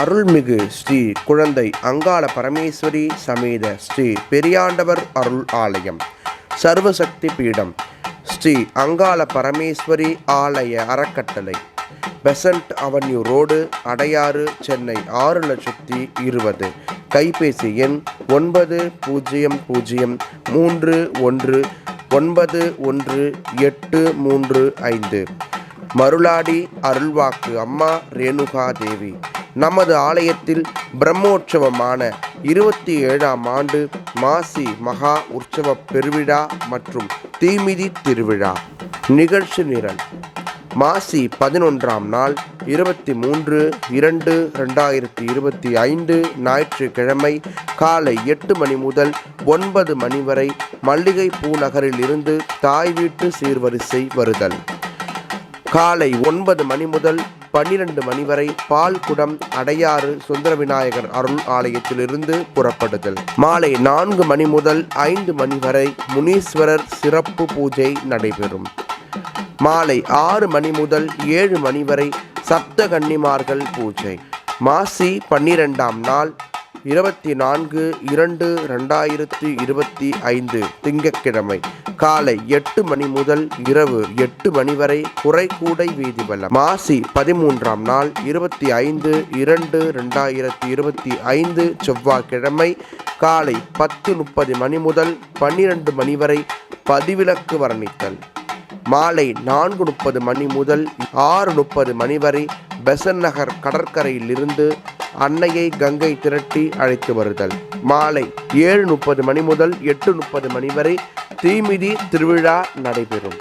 அருள்மிகு ஸ்ரீ குழந்தை அங்காள பரமேஸ்வரி சமேத ஸ்ரீ பெரியாண்டவர் அருள் ஆலயம். சர்வசக்தி பீடம் ஸ்ரீ அங்காள பரமேஸ்வரி ஆலய அறக்கட்டளை. Besant avenue road Adyar Chennai ஆறு லட்சத்தி இருபது. கைபேசி எண் ஒன்பது பூஜ்ஜியம் பூஜ்ஜியம் மூன்று ஒன்று ஒன்பது ஒன்று எட்டு மூன்று ஐந்து. மருளாடி அருள்வாக்கு அம்மா ரேணுகா தேவி நமது ஆலயத்தில் பிரம்மோற்சவமான இருபத்தி ஏழாம் ஆண்டு மாசி மகா உற்சவ பெருவிழா மற்றும் தீமிதி திருவிழா. நிகழ்ச்சி நிரல். மாசி பதினொன்றாம் நாள் இருபத்தி மூன்று இரண்டு ரெண்டாயிரத்தி இருபத்தி ஐந்து ஞாயிற்றுக்கிழமை காலை எட்டு மணி முதல் ஒன்பது மணி வரை மல்லிகைப்பூ நகரில் இருந்து தாய் வீட்டு சீர்வரிசை வருதல். காலை ஒன்பது மணி முதல் பன்னிரண்டு மணி வரை பால்குடம் அடையாறு சுந்தர விநாயகர் அருள் ஆலயத்திலிருந்து புறப்படுதல். மாலை நான்கு மணி முதல் ஐந்து மணி வரை முனீஸ்வரர் சிறப்பு பூஜை நடைபெறும். மாலை ஆறு மணி முதல் ஏழு மணி வரை சப்த கன்னிமார்கள் பூஜை. மாசி பன்னிரெண்டாம் நாள் இருபத்தி நான்கு இரண்டு ரெண்டாயிரத்தி இருபத்தி ஐந்து திங்கட்கிழமை காலை எட்டு மணி முதல் இரவு எட்டு மணி வரை குறைக்கூடை வீதிவலம். மாசி பதிமூன்றாம் நாள் இருபத்தி ஐந்து இரண்டு ரெண்டாயிரத்தி இருபத்தி ஐந்து செவ்வாய்க்கிழமை காலை பத்து முப்பது மணி முதல் பன்னிரண்டு மணி வரை பதிவிலக்கு வர்ணித்தல். மாலை நான்கு முப்பது மணி முதல் ஆறு முப்பது மணி வரை பெசன் நகர் கடற்கரையிலிருந்து அன்னையை கங்கை திரட்டி அழைத்து வருதல். மாலை ஏழு முப்பது மணி முதல் எட்டு முப்பது மணி வரை தீமிதி திருவிழா நடைபெறும்.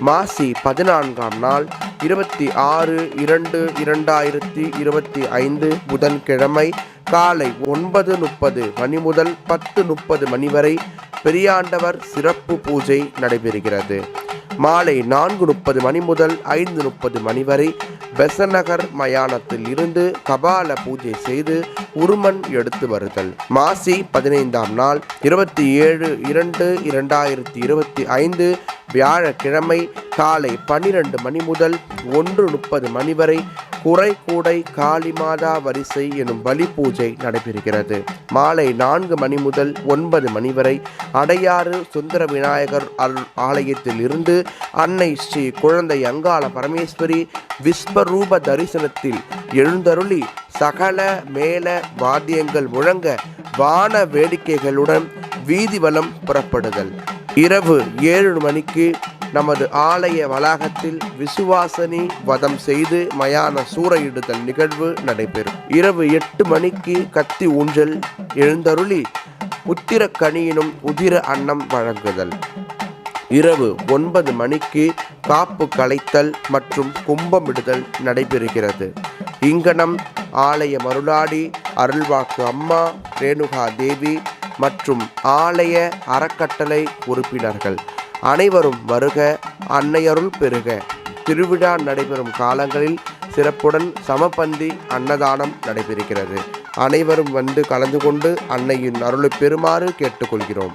மாசி பதினான்காம் நாள் இருபத்தி ஆறு இரண்டு இரண்டாயிரத்தி இருபத்தி ஐந்து புதன்கிழமை காலை ஒன்பது முப்பது மணி முதல் பத்து முப்பது மணி வரை பெரியாண்டவர் சிறப்பு பூஜை நடைபெறுகிறது. மாலை நான்கு முப்பது மணி முதல் ஐந்து முப்பது மணி வரை பெசநகர் மயானத்தில் இருந்து கபால பூஜை செய்து உருமன் எடுத்து வருதல். மாசி பதினைந்தாம் நாள் இருபத்தி ஏழு இரண்டு இரண்டாயிரத்தி இருபத்தி ஐந்து வியாழக்கிழமை காலை பன்னிரண்டு மணி முதல் ஒன்று முப்பது மணி வரை குறை கூடை காளிமாதா வரிசை எனும் பலி பூஜை நடைபெறுகிறது. மாலை நான்கு மணி முதல் ஒன்பது மணி வரை அடையாறு சுந்தர விநாயகர் அருள் ஆலயத்தில் இருந்து அன்னை ஸ்ரீ குழந்தை அங்காள பரமேஸ்வரி விஸ்வரூப தரிசனத்தில் எழுந்தருளி சகல மேல வாத்தியங்கள் முழங்க வான வேடிக்கைகளுடன் வீதிவலம் புறப்படுதல். இரவு ஏழு மணிக்கு நமது ஆலய வளாகத்தில் விசுவாசனி வதம் செய்து மயான சூறையிடுதல் நிகழ்வு நடைபெறும். இரவு எட்டு மணிக்கு கத்தி ஊஞ்சல் எழுந்தருளி உத்திர கனியினும் உதிர அன்னம் வழங்குதல். இரவு ஒன்பது மணிக்கு காப்பு களைத்தல் மற்றும் கும்பமிடுதல் நடைபெறுகிறது. இங்கனம் ஆலய மருளாடி அருள்வாக்கு அம்மா ரேணுகா தேவி மற்றும் ஆலய அறக்கட்டளை உறுப்பினர்கள் அனைவரும் வருக அன்னையருள் பெறுக திருவிழா நடைபெறும் காலங்களில் சிறப்புடன் சமபந்தி அன்னதானம் நடைபெறுகிறது. அனைவரும் வந்து கலந்து கொண்டு அன்னையின் அருளை பெறுமாறு கேட்டுக்கொள்கிறோம்.